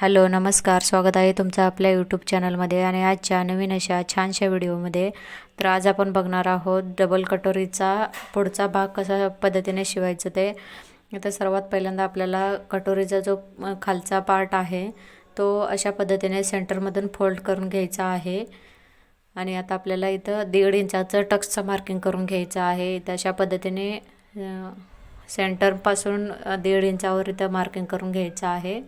Hello नमस्कार. स्वागत आहे तुमचं आपल्या यूट्यूब चॅनलमध्ये आणि आजच्या नवीन अशा छानशा व्हिडिओमध्ये. तर आज आपण बघणार आहोत डबल कटोरीचा पुढचा भाग कशा पद्धतीने शिवायचं ते. तर सर्वात पहिल्यांदा आपल्याला कटोरीचा जो खालचा पार्ट आहे तो अशा पद्धतीने सेंटरमधून फोल्ड करून घ्यायचा आहे. आणि आता आपल्याला इथं दीड इंचाचं टक्सचं मार्किंग करून घ्यायचं आहे. इथं अशा पद्धतीने सेंटरपासून दीड इंचावर इथं मार्किंग करून घ्यायचं आहे.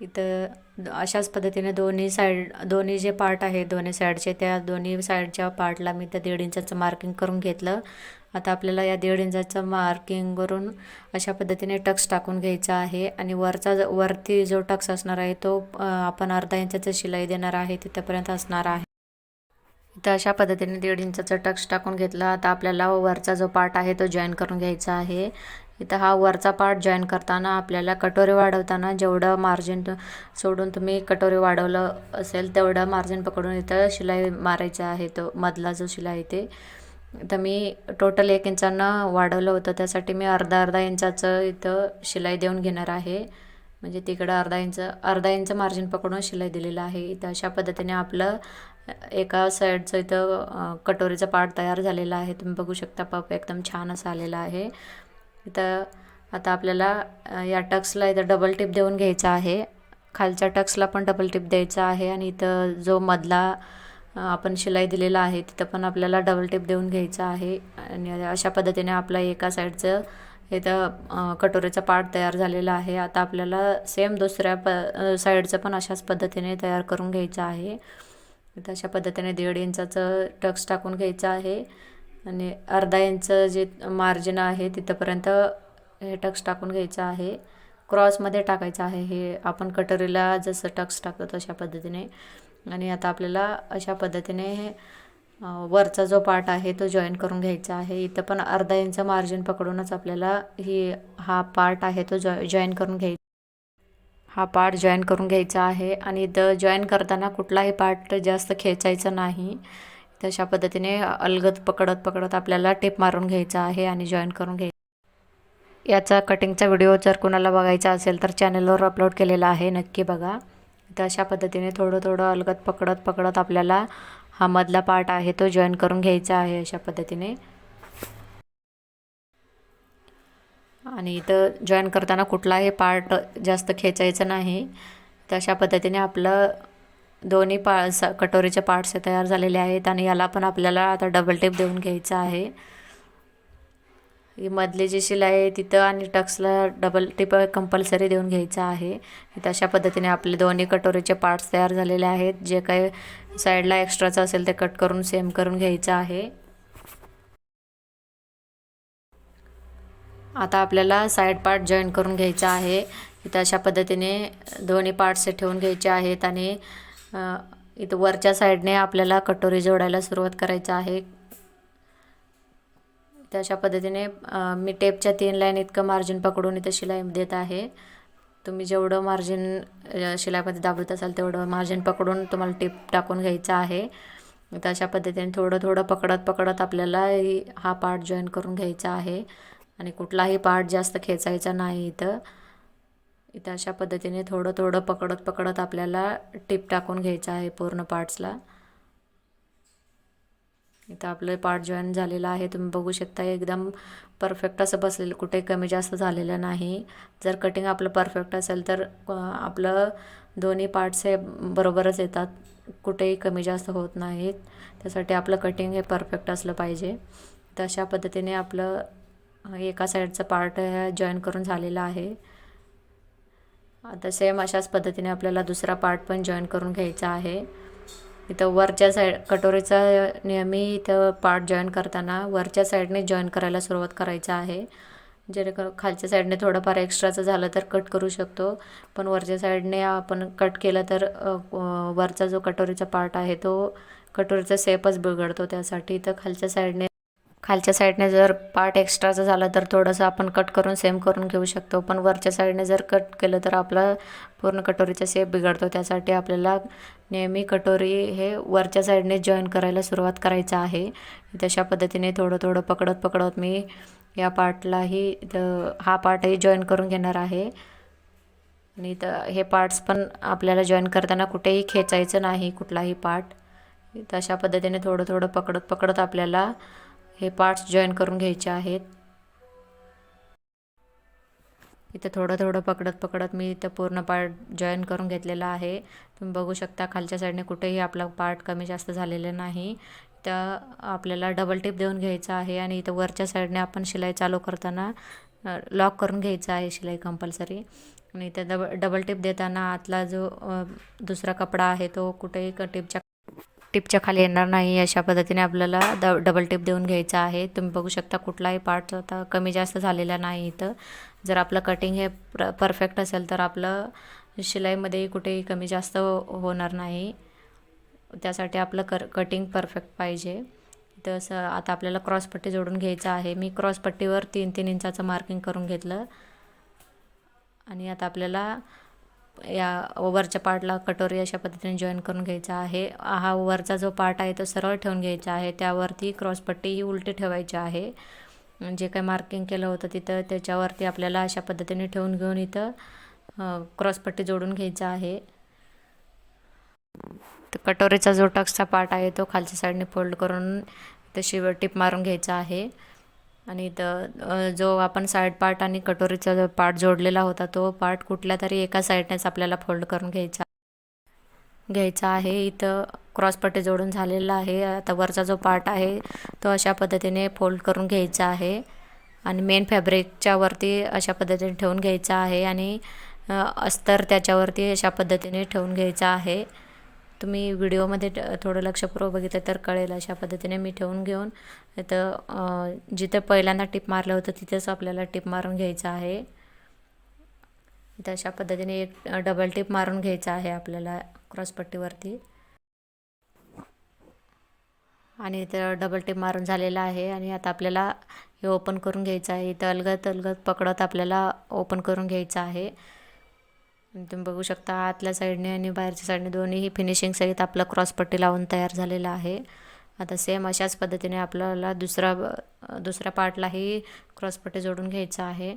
इथं अशाच पद्धतीने दोन्ही साईड दोन्ही जे पार्ट आहे दोन्ही साईडचे त्या दोन्ही साईडच्या पार्टला मी त्या दीड इंचाचं मार्किंग करून घेतलं. आता आपल्याला या दीड इंचाचं मार्किंगवरून अशा पद्धतीने टक्स टाकून घ्यायचा आहे. आणि वरचा ज- वरती जो टक्स असणार आहे तो आपण अर्धा इंचाचं शिलाई देणार आहे तिथंपर्यंत असणार आहे. तर अशा पद्धतीने दीड इंचाचं टक्स टाकून घेतला. आता आपल्याला वरचा जो पार्ट आहे तो जॉईन करून घ्यायचा आहे. इथं हा वरचा पार्ट जॉईन करताना आपल्याला कटोरी वाढवताना जेवढं मार्जिन सोडून तुम्ही कटोरी वाढवलं असेल तेवढं मार्जिन पकडून इथं शिलाई मारायचं आहे तो मधला जो शिलाई ते. तर मी टोटल एक इंचानं वाढवलं होतं त्यासाठी मी अर्धा अर्धा इंचाचं इथं शिलाई देऊन घेणार आहे. म्हणजे तिकडं अर्धा इंच अर्धा इंच मार्जिन पकडून शिलाई दिलेलं आहे. इथं अशा पद्धतीने आपलं एका साईडचं इथं कटोरीचा पार्ट तयार झालेला आहे. तुम्ही बघू शकता पप एकदम छान असं आलेला आहे. इथं आता आपल्याला या टक्सला इथं डबल टिप देऊन घ्यायचा आहे. खालच्या टक्सला पण डबल टिप द्यायचा आहे आणि इथं जो मधला आपण शिलाई दिलेला आहे तिथं पण आपल्याला डबल टिप देऊन घ्यायचा आहे. आणि अशा पद्धतीने आपला एका साईडचं इथं अ, कटोरीचा पार्ट तयार झालेला आहे. आता आपल्याला सेम दुसऱ्या प साईडचं पण अशाच पद्धतीने तयार करून घ्यायचं आहे. इथं अशा पद्धतीने दीड इंचाचं टक्स टाकून घ्यायचं आहे. आणि अर्धा इंच जे मार्जिन आहे तिथंपर्यंत हे टक्स टाकून घ्यायचं आहे. क्रॉसमध्ये टाकायचं आहे हे आपण कटोरीला जसं टक्स टाकतो तशा पद्धतीने. आणि आता आपल्याला अशा पद्धतीने वरचा जो पार्ट आहे तो जॉईन करून घ्यायचा आहे. इथं पण अर्धा इंच मार्जिन पकडूनच आपल्याला ही हा पार्ट आहे तो जॉ जॉईन करून घ्यायचा हा पार्ट जॉईन करून घ्यायचा आहे. आणि इथं जॉईन करताना कुठलाही पार्ट जास्त खेचायचा नाही. तशा पद्धतीने अलगद पकडत पकडत आपल्याला टेप मारून घ्यायचा आहे आणि जॉईन करून घ्यायचं याचा कटिंगचा व्हिडिओ जर कोणाला बघायचा असेल तर चॅनलवर अपलोड केलेला आहे नक्की बघा. तर अशा पद्धतीने थोडं थोडं अलगद पकडत पकडत आपल्याला हा मधला पार्ट आहे तो जॉईन करून घ्यायचा आहे अशा पद्धतीने. आणि इथं जॉईन करताना कुठलाही पार्ट जास्त खेचायचा नाही. तर अशा पद्धतीने आपलं दोन्ही पा स कटोरीचे पार्ट्स तयार झालेले आहेत आणि याला पण आपल्याला आता डबल टेप देऊन घ्यायचं आहे. ही मधली जी शिलाई आहे तिथं आणि टक्सला डबल टिप कंपल्सरी देऊन घ्यायचं आहे. इथं अशा पद्धतीने आपले दोन्ही कटोरीचे पार्ट्स तयार झालेले आहेत. जे काही साईडला एक्स्ट्राचं असेल ते कट करून सेम करून घ्यायचं आहे. आता आपल्याला साईड पार्ट जॉईन करून घ्यायचा आहे. इथं अशा पद्धतीने दोन्ही पार्ट्स ठेवून घ्यायचे आहेत आणि इथं वरच्या साईडने आपल्याला कटोरी जोडायला सुरुवात करायचं आहे. तशा अशा पद्धतीने मी टेपच्या तीन लाईन इतकं मार्जिन पकडून इथं शिलाई देत आहे. तुम्ही जेवढं मार्जिन शिलाईमध्ये दाबत असाल तेवढं मार्जिन पकडून तुम्हाला टेप टाकून घ्यायचं आहे. तर अशा पद्धतीने थोडं थोडं पकडत पकडत आपल्याला हा पार्ट जॉईन करून घ्यायचा आहे. आणि कुठलाही पार्ट जास्त खेचायचा नाही इथं. इथं अशा पद्धतीने थोडं थोडं पकडत पकडत आपल्याला टिप टाकून घ्यायचं आहे पूर्ण पार्ट्सला. इथं आपलं पार्ट जॉईन झालेलं आहे. तुम्ही बघू शकता एकदम परफेक्ट असं बसलेलं कुठे कमी जास्त झालेलं नाही. जर कटिंग आपलं परफेक्ट असेल तर आपलं दोन्ही पार्ट्स हे बरोबरच येतात. कुठेही कमी जास्त होत नाहीत. त्यासाठी आपलं कटिंग हे परफेक्ट असलं पाहिजे. तर अशा पद्धतीने आपलं एका साईडचं पार्ट हे जॉईन करून झालेलं आहे. आता सेम अशाच पद्धतीने आपल्याला दुसरा पार्ट पण जॉईन करून घ्यायचा आहे. इथं वरच्या साईड कटोरीचा नेहमी इथं पार्ट जॉईन करताना वरच्या साईडने जॉईन करायला सुरुवात करायचं आहे. जेणेकरून खालच्या साईडने थोडंफार एक्स्ट्राचं झालं तर कट करू शकतो. पण वरच्या साईडने आपण कट केलं तर वरचा जो कटोरीचा पार्ट आहे तो कटोरीचा सेपच बिघडतो. त्यासाठी इथं खालच्या साईडने खालच्या साईडने जर पार्ट एक्स्ट्राचं झालं तर थोडंसं आपण कट करून सेम करून घेऊ शकतो. पण वरच्या साईडने जर कट केलं तर आपला पूर्ण कटोरीचा शेप बिघडतो. त्यासाठी आपल्याला नेहमी कटोरी हे वरच्या साईडने जॉईन करायला सुरुवात करायचं आहे. तशा पद्धतीने थोडं थोडं पकडत पकडत मी या पार्टलाही हा पार्टही जॉईन करून घेणार आहे. आणि तर हे पार्ट्स पण आपल्याला जॉईन करताना कुठेही खेचायचं नाही कुठलाही पार्ट. अशा पद्धतीने थोडं थोडं पकडत पकडत आपल्याला हे पार्ट्स जॉईन करून घ्यायचे आहेत. इथं थोडं थोडं पकडत पकडत मी इथं पूर्ण पार्ट जॉईन करून घेतलेला आहे. तुम्ही बघू शकता खालच्या साईडने कुठेही आपला पार्ट कमी जास्त झालेलं नाही. तर आपल्याला डबल टिप देऊन घ्यायचं आहे आणि इथं वरच्या साईडने आपण शिलाई चालू करताना लॉक करून घ्यायचं आहे शिलाई कंपल्सरी आणि इथं डब डबल टिप देताना आतला जो दुसरा कपडा आहे तो कुठेही टिपच्या टिपच्या खाली येणार नाही अशा पद्धतीने आपल्याला ड डबल टिप देऊन घ्यायचा आहे. तुम्ही बघू शकता कुठलाही पार्ट आता कमी जास्त झालेला नाही इथं. जर आपलं कटिंग हे प्र परफेक्ट असेल तर आपलं शिलाईमध्येही कुठेही कमी जास्त होणार नाही. त्यासाठी आपलं कर कटिंग परफेक्ट पाहिजे. तसं आता आपल्याला क्रॉसपट्टी जोडून घ्यायचं आहे. मी क्रॉसपट्टीवर तीन तीन इंचाचं मार्किंग करून घेतलं. आणि आता आपल्याला या वरच्या पार्टला कटोरी अशा पद्धतीने जॉईन करून घ्यायचा आहे. हा वरचा जो पार्ट आहे तो सरळ ठेवून घ्यायचा आहे. त्यावरती क्रॉसपट्टी ही उलटी ठेवायची आहे. जे काही मार्किंग केलं होतं तिथं त्याच्यावरती आपल्याला अशा पद्धतीने ठेवून घेऊन इथं क्रॉसपट्टी जोडून घ्यायचा आहे. तर कटोरीचा जो टक्सचा पार्ट आहे तो खालच्या साईडने फोल्ड करून तशी टिप मारून घ्यायचा आहे. आणि इथं जो आपण साईड पार्ट आणि कटोरीचा जो पार्ट जोडलेला होता तो पार्ट कुठल्या तरी एका साईडनेच आपल्याला फोल्ड करून घ्यायचा घ्यायचा आहे. इथं क्रॉसपट्टी जोडून झालेला आहे. आता वरचा जो पार्ट आहे तो अशा पद्धतीने फोल्ड करून घ्यायचा आहे. आणि मेन फॅब्रिकच्या वरती अशा पद्धतीने ठेवून घ्यायचा आहे. आणि अस्तर त्याच्यावरती अशा पद्धतीने ठेवून घ्यायचा आहे. तुम्ही व्हिडिओमध्ये थोडं लक्षपूर्वक बघितलं तर कळेल अशा पद्धतीने मी ठेवून घेऊन इथं जिथं पहिल्यांदा टिप मारलं होतं तिथेच आपल्याला टिप मारून घ्यायचं आहे. इथं अशा पद्धतीने एक डबल टिप मारून घ्यायचा आहे आपल्याला क्रॉसपट्टीवरती आणि इथं डबल टिप मारून झालेला आहे आणि आता आपल्याला हे ओपन करून घ्यायचं आहे. इथं अलगत अलगत पकडत आपल्याला ओपन करून घ्यायचं आहे. तुम्ही बघू शकता आतल्या साईडने आणि बाहेरच्या साईडने दोन्हीही फिनिशिंग सहित आपलं क्रॉसपट्टी लावून तयार झालेला आहे. आता सेम अशाच पद्धतीने आपल्याला दुसरा दुसऱ्या पार्टलाही क्रॉसपट्टी जोडून घ्यायचा आहे.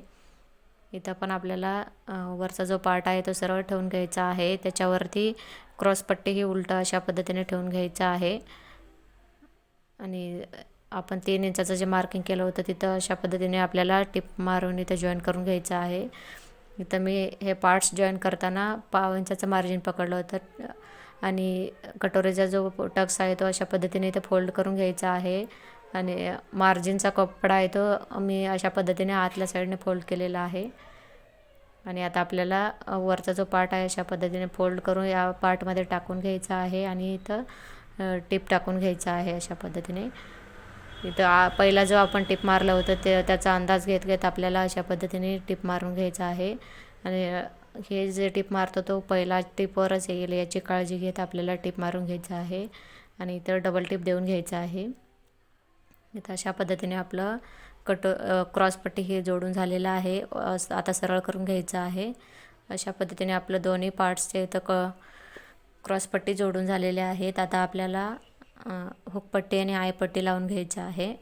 इथं पण आपल्याला वरचा जो पार्ट आहे तो सरळ ठेवून घ्यायचा आहे. त्याच्यावरती क्रॉसपट्टी ही उलटं अशा पद्धतीने ठेवून घ्यायचं आहे. आणि आपण तीन इंचाचं जे मार्किंग केलं होतं तिथं अशा पद्धतीने आपल्याला टिप मारून इथं जॉईन करून घ्यायचं आहे. इथं मी हे पार्ट्स जॉईन करताना पाव इंचाचं मार्जिन पकडलं होतं. आणि कटोरीचा जो टक्स आहे तो अशा पद्धतीने इथं फोल्ड करून घ्यायचा आहे. आणि मार्जिनचा कपडा आहे तो मी अशा पद्धतीने आतल्या साईडने फोल्ड केलेला आहे. आणि आता आपल्याला वरचा जो पार्ट आहे अशा पद्धतीने फोल्ड करून या पार्टमध्ये टाकून घ्यायचा आहे. आणि इथं टिप टाकून घ्यायचा आहे अशा पद्धतीने. इथं पहिला जो आपण टिप मारलं होतं ते त्याचा अंदाज घेत घेत आपल्याला अशा पद्धतीने टिप मारून घ्यायचा आहे. आणि हे जे टिप मारतो तो पहिला टिपवरच येईल याची काळजी घेत आपल्याला टिप मारून घ्यायचं आहे. आणि इथं डबल टिप देऊन घ्यायचं आहे. इथं अशा पद्धतीने आपलं कट क्रॉसपट्टी हे जोडून झालेलं आहे. आता सरळ करून घ्यायचं आहे. अशा पद्धतीने आपलं दोन्ही पार्ट्सचे इथं क क्रॉसपट्टी जोडून झालेले आहेत. आता आपल्याला हुकपट्टी आणि आयपट्टी लावून घ्यायची आहे.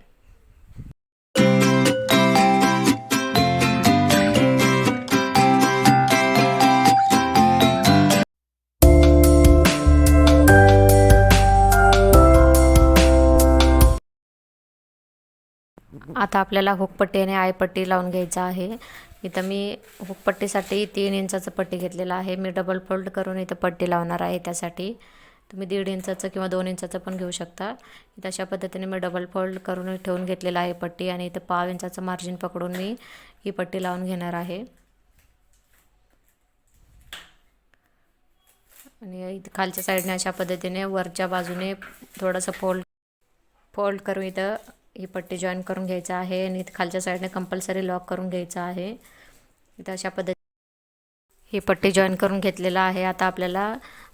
आता आपल्याला हुकपट्टी आणि आयपट्टी लावून घ्यायचा आहे. इथं मी हुकपट्टीसाठी तीन इंचाचं पट्टी घेतलेलं आहे. मी डबल फोल्ड करून इथं पट्टी लावणार आहे त्यासाठी. तुम्ही दीड इंचाचं किंवा दोन इंचाचं पण घेऊ शकता. इथं अशा पद्धतीने मी डबल फोल्ड करून ठेवून घेतलेला आहे पट्टी आणि इथं पाव इंचाचं मार्जिन पकडून मी ही पट्टी लावून घेणार आहे. आणि इथं खालच्या साईडने अशा पद्धतीने वरच्या बाजूने थोडंसं फोल्ड फोल्ड करून इथं ही पट्टी जॉईन करून घ्यायचं आहे आणि इथं खालच्या साईडने कंपल्सरी लॉक करून घ्यायचं आहे. इथं अशा पद्धती ही पट्टी जॉईन करून घेतलेला आहे. आता आपल्याला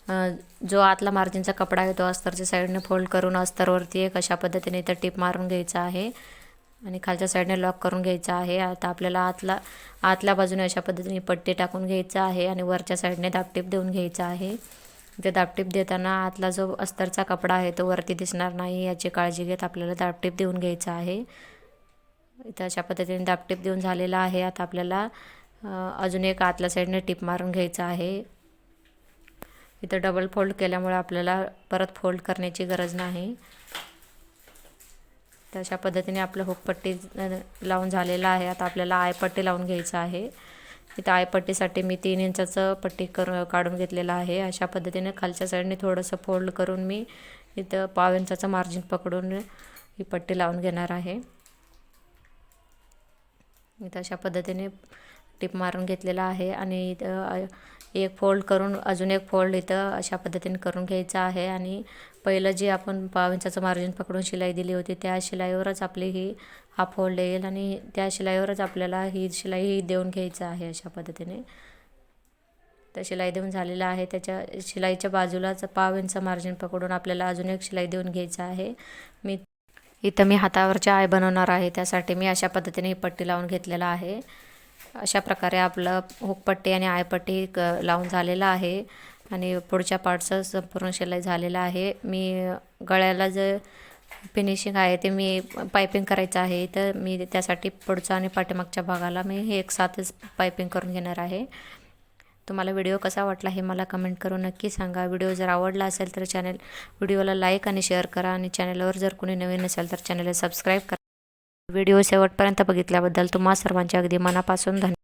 जो आतला मार्जिनचा कपडा आहे तो अस्तरच्या साईडने फोल्ड करून अस्तरवरती एक अशा पद्धतीने इथं टिप मारून घ्यायचा आहे. आणि खालच्या साईडने लॉक करून घ्यायचा आहे. आता आपल्याला आतला आतल्या बाजूने अशा पद्धतीने पट्टी टाकून घ्यायचं आहे आणि वरच्या साईडने दाबटीप देऊन घ्यायचं आहे. ते दाबटीप देताना आतला जो अस्तरचा कपडा आहे तो वरती दिसणार नाही याची काळजी घेत आपल्याला दाबटीप देऊन घ्यायचा आहे. इथं अशा पद्धतीने दाबटीप देऊन झालेला आहे. आता आपल्याला अजून एक आतल्या साईडने टिप मारून घ्यायचं आहे. इथं डबल फोल्ड केल्यामुळे आपल्याला परत फोल्ड करण्याची गरज नाही. तर अशा पद्धतीने आपलं हुकपट्टी लावून झालेलं आहे. आता आपल्याला आयपट्टी लावून घ्यायचं आहे. इथं आयपट्टीसाठी मी तीन इंचाचं पट्टी कर काढून घेतलेलं आहे. अशा पद्धतीने खालच्या साईडने थोडंसं फोल्ड करून मी इथं पाव इंचाचं मार्जिन पकडून ही पट्टी लावून घेणार आहे. इथं अशा पद्धतीने टिप मारून घेतलेला आहे आणि इथं एक फोल्ड करून अजून एक फोल्ड इथं अशा पद्धतीने करून घ्यायचं आहे. आणि पहिलं जे आपण पाव इंचाचं मार्जिन पकडून शिलाई दिली होती त्या शिलाईवरच आपली ही हा फोल्ड येईल आणि त्या शिलाईवरच आपल्याला ही शिलाई ही देऊन घ्यायचं आहे अशा पद्धतीने. तर शिलाई देऊन झालेलं आहे. त्याच्या शिलाईच्या बाजूलाच पाव इंच मार्जिन पकडून आपल्याला अजून एक शिलाई देऊन घ्यायचं आहे. मी इथं मी हातावरच्या आय बनवणार आहे त्यासाठी मी अशा पद्धतीने ही पट्टी लावून घेतलेला आहे. अशा प्रकारे आपलं हुकपट्टी आणि आयपट्टी क लावून झालेलं आहे. आणि पुढच्या पार्टचं संपूर्ण शिलाई झालेलं आहे. मी गळ्याला जे फिनिशिंग आहे ते मी पायपिंग करायचं आहे. तर मी त्यासाठी पुढचा आणि पाठीमागच्या भागाला मी हे एक साथच पायपिंग करून घेणार आहे. तुम्हाला व्हिडिओ कसा वाटला हे मला कमेंट करून नक्की सांगा. व्हिडिओ जर आवडला असेल तर चॅनल व्हिडिओला लाईक आणि शेअर करा. आणि चॅनलवर जर कोणी नवीन असेल तर चॅनलला सबस्क्राईब करा. व्हिडिओ शेवटपर्यंत बघितल्याबद्दल तुम्हा सर्वांचे अगदी मनापासून धन्यवाद.